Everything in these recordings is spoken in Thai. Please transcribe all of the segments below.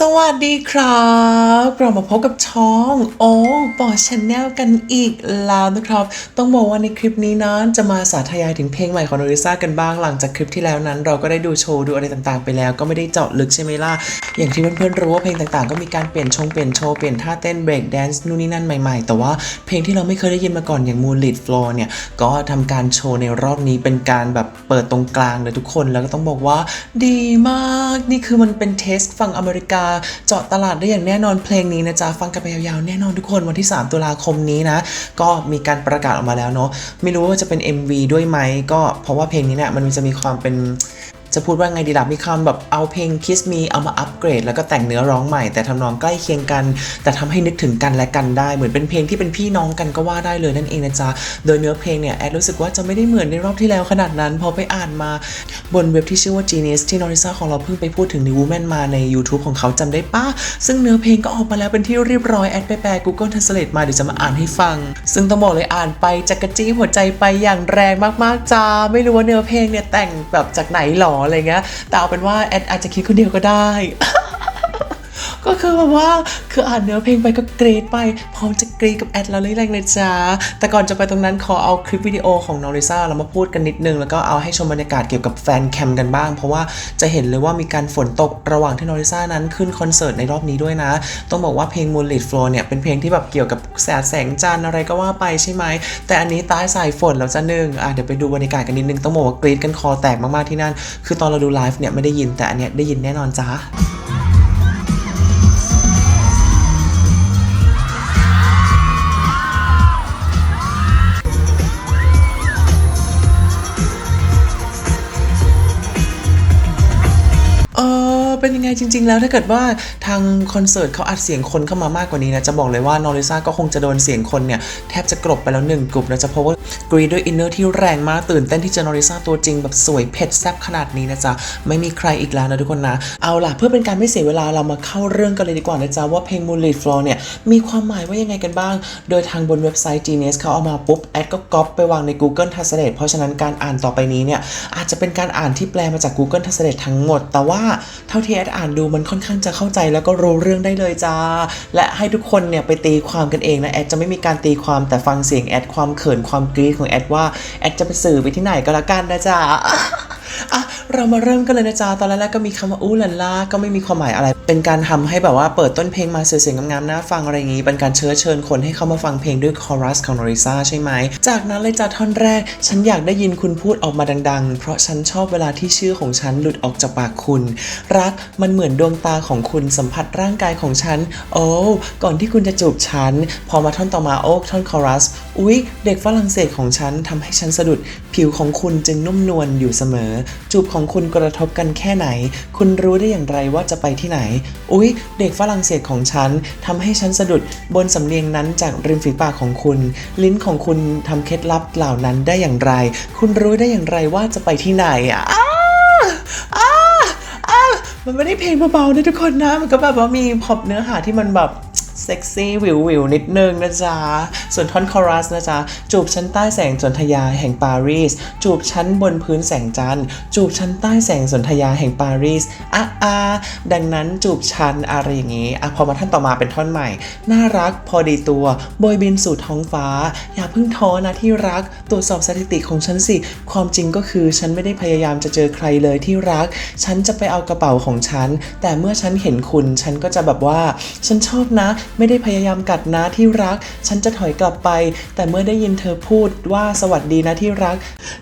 สวัสดีครับกลับมาพบกับช่องโอ้ปอชแนลกันอีกแล้วนะครับ ต้องบอกว่าในคลิปนี้นะจะมาสาธยายถึงเพลงใหม่ของโนริซ่ากันบ้างหลังจากคลิปที่แล้วนั้น เราก็ได้ดูโชว์ดูอะไรต่างๆ ไปแล้ว ก็ไม่ได้เจาะลึกใช่ไหมล่ะ อย่างที่เพื่อนๆรู้ว่าเพลงต่างๆ ก็มีการเปลี่ยนชงเปลี่ยนโชว์เปลี่ยนท่าเต้นเบรกแดนซ์นู่นนี่นั่นใหม่ๆ แต่ว่าเพลงที่เราไม่เคยได้ยินมาก่อนอย่าง Moonlit Floor เนี่ยก็ทำการโชว์ในรอบนี้เป็นการแบบเปิดตรงกลางเลยทุกคนแล้วก็ต้องบอกว่า ดีมากนี่คือมันเป็นเทสฝั่งอเมริกาเจาะตลาดได้อย่างแน่นอนเพลงนี้นะจ๊ะฟังกันไปยาวๆแน่นอนทุกคนวันที่ 3 ตุลาคมนี้นะ ก็มีการประกาศออกมาแล้วเนาะไม่รู้ว่าจะเป็น MV ด้วยไหมก็เพราะว่าเพลงนี้เนี่ยมันจะมีความเป็น จะพูดว่าไงดีล่ะมีคำแบบเอาเพลง Kiss Me เอามาอัปเกรด แล้วก็แต่งเนื้อร้องใหม่ แต่ทำนองใกล้เคียงกัน แต่ทำให้นึกถึงกันและกันได้ เหมือนเป็นเพลงที่เป็นพี่น้องกันก็ว่าได้เลยนั่นเองนะจ๊ะ โดยเนื้อเพลงเนี่ยแอดรู้สึกว่าจะไม่ได้เหมือนในรอบที่แล้วขนาดนั้น พอไปอ่านมาบนเว็บที่ชื่อว่า Genius ที่นอริซาของเราเพิ่งไปพูดถึงใน Woman มาใน YouTube ของเขาจำได้ปะซึ่งเนื้อเพลงก็ออกมาแล้วเป็นที่เรียบร้อยแอดไปแปล Google Translate มาเดี๋ยวจะมาอ่านให้ฟัง ซึ่งต้องบอกเลยอ่านไปจักรจี้หัวใจไปอย่างแรงมากๆจ้าไม่รู้ว่าเนื้อเพลงเนี่ยแต่งแบบจากไหนหรออะไรเงี้ยแต่เอาเป็นว่าแอดอาจจะคิดคนเดียวก็ได้ ก็คือแบบว่าคืออ่านเนื้อเพลงไปก็กรีดไป พร้อมจะกรีดกับแอดแล้วเลยแรงเลยจ้าแต่ก่อนจะไปตรงนั้นขอเอาคลิปวิดีโอของนอริซ่าเรามาพูดกันนิดนึง แล้วก็เอาให้ชมบรรยากาศเกี่ยวกับแฟนแคมกันบ้าง เพราะว่าจะเห็นเลยว่ามีการฝนตกระหว่างที่นอริซ่านั้นขึ้นคอนเสิร์ตในรอบนี้ด้วยนะ ต้องบอกว่าเพลง Moonlit Floor เนี่ยเป็นเพลงที่แบบเกี่ยวกับแสงแสงจันทร์อะไรก็ว่าไปใช่ไหมแต่อันนี้ใต้สายฝนแล้วจ้าหนึ่งอะเดี๋ยวไปดูบรรยากาศกันนิดนึงต้องบอกว่ากรีดกันคอแตกมากๆที่นั่น คือตอนเราดูไลฟ์เนี่ยไม่ได้ยินแต่อันเนี้ยได้ยินแน่นอนจ้า เป็นยังไงจริง ๆ แล้วถ้าเกิดว่าทางคอนเสิร์ตเขาอัดเสียงคนเข้ามามากกว่านี้นะ จะบอกเลยว่านอริซาก็คงจะโดนเสียงคนเนี่ย แทบจะกลบไปแล้วหนึ่งกลุ่มนะจ๊ะเพราะว่ากรีดด้วยอินเนอร์ที่แรงมากตื่นเต้นที่จอนอริซาตัวจริงแบบสวยเผ็ดแซ่บขนาดนี้นะจ๊ะไม่มีใครอีกแล้วนะทุกคนนะ เอาล่ะเพื่อเป็นการไม่เสียเวลาเรามาเข้าเรื่องกันเลยดีกว่านะจ๊ะว่าเพลง Moonlit Floor เนี่ยมีความหมายว่ายังไงกันบ้าง โดยทางบนเว็บไซต์ Genius เขาเอามาปุ๊บแอดก็ก๊อปไปวางใน Google Translate เพราะฉะนั้นการอ่านต่อไปนี้เนี่ยอาจจะเป็นการอ่านที่แปลมาจาก Google Translate ทั้งหมด แต่ว่าเท่าที่แอดอ่านดูมันค่อนข้างจะเข้าใจแล้วก็รู้เรื่องได้เลยจ้า และให้ทุกคนเนี่ยไปตีความกันเองนะแอดจะไม่มีการตีความแต่ฟังเสียงแอดความเขินความกรี๊ดของแอดว่าแอดจะไปสื่อไปที่ไหนก็แล้วกันนะจ้าอะเรามาเริ่มกันเลยนะจ๊ะตอนแรกๆก็มีคำว่าอู้ลันล่าก็ไม่มีความหมายอะไร เป็นการทำให้แบบว่าเปิดต้นเพลงมาเสียงๆงามๆน่าฟังอะไรอย่างงี้ เป็นการเชิญเชิญคนให้เข้ามาฟังเพลงด้วยคอรัสของนอริซาใช่ไหม จากนั้นเลยจ้ะท่อนแรก ฉันอยากได้ยินคุณพูดออกมาดังๆ เพราะฉันชอบเวลาที่ชื่อของฉันหลุดออกจากปากคุณ รักมันเหมือนดวงตาของคุณสัมผัสร่างกายของฉัน โอ้ก่อนที่คุณจะจูบฉัน พอมาท่อนต่อมาโอ้ท่อนคอรัส อุ๊ย เด็กฝรั่งเศสของฉันทำให้ฉันสะดุด ผิวของคุณจึงนุ่มนวลอยู่เสมอ จูบของคุณกระทบกันแค่ไหน คุณรู้ได้อย่างไรว่าจะไปที่ไหนอุ๊ย เด็กฝรั่งเศสของฉันทำให้ฉันสะดุดบนสำเนียงนั้นจากริมฝีปากของคุณ ลิ้นของคุณทำเคล็ดลับเหล่านั้นได้อย่างไร คุณรู้ได้อย่างไรว่าจะไปที่ไหนอะอ้าอ้าอ้ามันไม่ได้เพลงเบาๆนะทุกคนนะ มันก็แบบว่ามีพอบเนื้อหาที่มันแบบ เซ็กซี่วิววิวนิดนึงนะจ๊ะ ส่วนท่อนคอรัสนะจ๊ะ จูบฉันใต้แสงสนธยาแห่งปารีส จูบฉันบนพื้นแสงจันทร์ จูบฉันใต้แสงสนธยาแห่งปารีสอะอะดังนั้นจูบฉันอะไรอย่างงี้อะพอมาท่านต่อมาเป็นท่อนใหม่ น่ารักพอดีตัวโบยบินสู่ท้องฟ้า อย่าเพิ่งท้อนะที่รัก ตรวจสอบสถิติของฉันสิ ความจริงก็คือฉันไม่ได้พยายามจะเจอใครเลยที่รัก ฉันจะไปเอากระเป๋าของฉัน แต่เมื่อฉันเห็นคุณ ฉันก็จะแบบว่า ฉันชอบนะไม่ได้พยายามกัดนะที่รัก ฉันจะถอยกลับไป แต่เมื่อได้ยินเธอพูดว่าสวัสดีนะที่รัก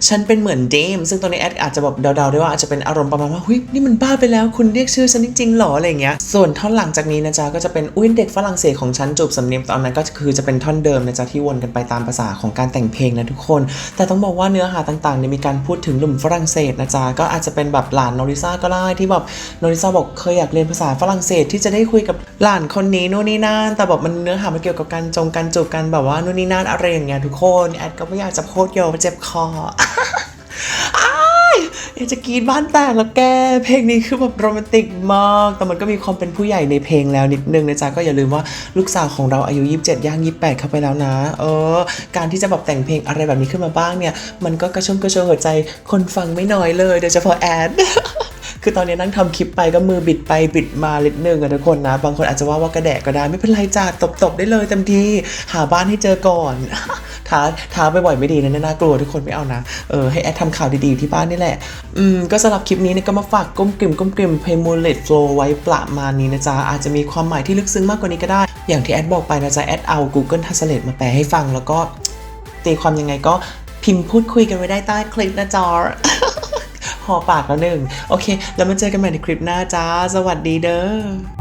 ฉันเป็นเหมือนเดม ซึ่งตรงนี้แอดอาจจะแบบเดาๆได้ว่าอาจจะเป็นอารมณ์ประมาณว่าเฮ้ยนี่มันบ้าไปแล้วคุณเรียกชื่อฉันจริงๆหรออะไรเงี้ย ส่วนท่อนหลังจากนี้นะจ๊ะก็จะเป็นอุ้ยเด็กฝรั่งเศสของฉันจูบสำเนียงตอนนั้นก็คือจะเป็นท่อนเดิมนะจ๊ะที่วนกันไปตามภาษาของการแต่งเพลงนะทุกคน แต่ต้องบอกว่าเนื้อหาต่างๆเนี่ยมีการพูดถึงหนุ่มฝรั่งเศสนะจ๊ะก็อาจจะเป็นแบบหลานโนริซาก็ได้ที่แบบนริซาบอกเคยอยากเรียนภาษาฝรั่งเศสที่จะได้คุยกับหลานคนนี้นู่นนี่นั่นแต่แบบมันเนื้อหามันเกี่ยวกับการจงการจูบกันแบบว่านู่นนี่นั่นอะไรอย่างเงี้ยทุกคนแอดก็ไม่อยากจะโพสต์โยเจ็บคออยอยากจะกรีดบ้านแตกแล้วแก เพลงนี้คือแบบโรแมนติกมาก แต่มันก็มีความเป็นผู้ใหญ่ในเพลงแล้วนิดนึงนะจ๊ะ ก็อย่าลืมว่าลูกสาวของเราอายุ 27 ย่าง 28 เข้าไปแล้วนะ เออ การที่จะแบบแต่งเพลงอะไรแบบนี้ขึ้นมาบ้างเนี่ย มันก็กระชุ่มกระชวยหัวใจคนฟังไม่น้อยเลย โดยเฉพาะแอด คือตอนนี้นั่งทำคลิปไปก็มือบิดไปบิดมาเล็ดนึงอะทุกคนนะ บางคนอาจจะว่าว่ากระแดกก็ได้ไม่เป็นไรจ้าตบๆได้เลยเต็มที่หาบ้านให้เจอก่อนท้าท้าบ่อยๆไม่ดีนะน่ากลัวทุกคนไม่เอานะเออให้แอดทำข่าวดีๆอยู่ที่บ้านนี่แหละอืมก็สำหรับคลิปนี้เนี่ยก็มาฝากก้มกลิ่มก้มกลิ่มเพย์มูเลตโฟลไว้ประมาณนี้นะจ๊ะอาจจะมีความหมายที่ลึกซึ้งมากกว่านี้ก็ได้ อย่างที่แอดบอกไปนะจ๊ะแอดเอา Google Translate มาแปลให้ฟังแล้วก็ตีความยังไงก็พิมพ์พูดคุยกันไว้ได้ใต้คลิปนะจ๊ะ หอปากแล้วหนึ่งโอเค แล้วมาเจอกันใหม่ในคลิปหน้าจ้า สวัสดีเด้อ